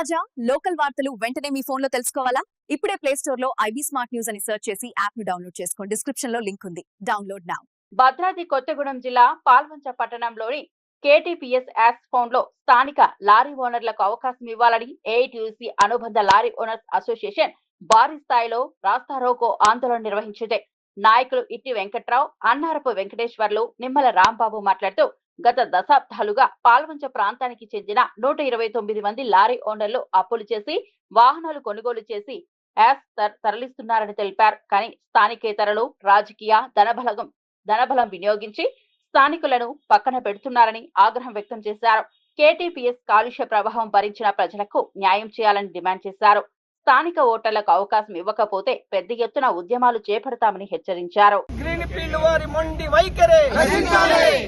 తాజా లోకల్ వార్తలు వెంటనే మీ ఫోన్లో తెలుసుకోవాలా? ఇప్పుడే ప్లే స్టోర్లో ఐబీ స్మార్ట్ న్యూస్ అని సెర్చ్ చేసి యాప్ను డౌన్లోడ్ చేసుకోండి. డిస్క్రిప్షన్లో లింక్ ఉంది. డౌన్లోడ్ నౌ భద్రాద్రి కొత్తగూడెం జిల్లా పాల్వంచ పట్టణంలోని కేటీపీఎస్ యాక్స్ ఫౌండ్లో స్థానిక లారీ ఓనర్లకు అవకాశం ఇవ్వాలని ఏఐటీయూసీ అనుబంధ లారీ ఓనర్స్ అసోసియేషన్ భారీ స్థాయిలో రాస్తారోకో ఆందోళన నిర్వహించింది. నాయకులు ఇట్టి వెంకట్రావు అన్నారపు వెంకటేశ్వర్లు నిమ్మల రాంబాబు మాట్లాడుతూ గత దశాబ్దాలుగా పాల్వంచ ప్రాంతానికి చెందిన నూట ఇరవై తొమ్మిది మంది లారీ ఓనర్లు అప్పులు చేసి వాహనాలు కొనుగోలు చేసి యాస్ తరలిస్తున్నారని తెలిపారు. కానీ స్థానికేతరులు రాజకీయ ధనబలగం ధనబలం వినియోగించి స్థానికులను పక్కన పెడుతున్నారని ఆగ్రహం వ్యక్తం చేశారు. కేటీపీఎస్ కాలుష్య ప్రభావం భరించిన ప్రజలకు న్యాయం చేయాలని డిమాండ్ చేశారు. స్థానిక ఓటర్లకు అవకాశం ఇవ్వకపోతే పెద్ద ఎత్తున ఉద్యమాలు చేపడతామని హెచ్చరించారు. గ్రీన్ ఫీల్డ్ వారి మొండి వైఖరే.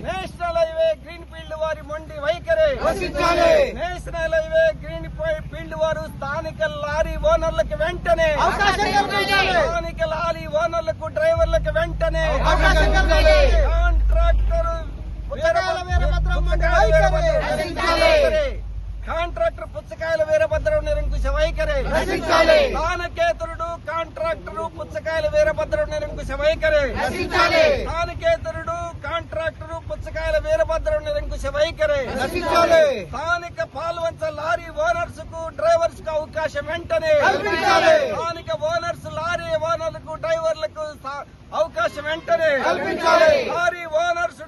నేషనల్ హైవే గ్రీన్ ఫీల్డ్ వారి మొండి వైఖరే. నేషనల్ హైవే గ్రీన్ ఫీల్డ్ వారు స్థానిక లారీ ఓనర్లకు వెంటనే. స్థానిక లారీ ఓనర్లకు డ్రైవర్లకు వెంటనే. కాంట్రాక్టర్. కాంట్రాక్టర్ పుచ్చకాయల వీరభద్రం నిరంకుశ వైఖరి కాంట్రాక్టరు పుచ్చకాయల వీరభద్రం నిరంకుశ వైఖరి. స్థానికేతరుడు కాంట్రాక్టరు పుచ్చకాయల వీరభద్రం నిరంకుశ వైఖరి. స్థానిక పాల్వంచ లారీ ఓనర్స్కు డ్రైవర్స్కు అవకాశం వెంటనే. స్థానిక ఓనర్స్ లారీ ఓనర్లకు డ్రైవర్లకు అవకాశం వెంటనే కల్పించాలి. Lorry owners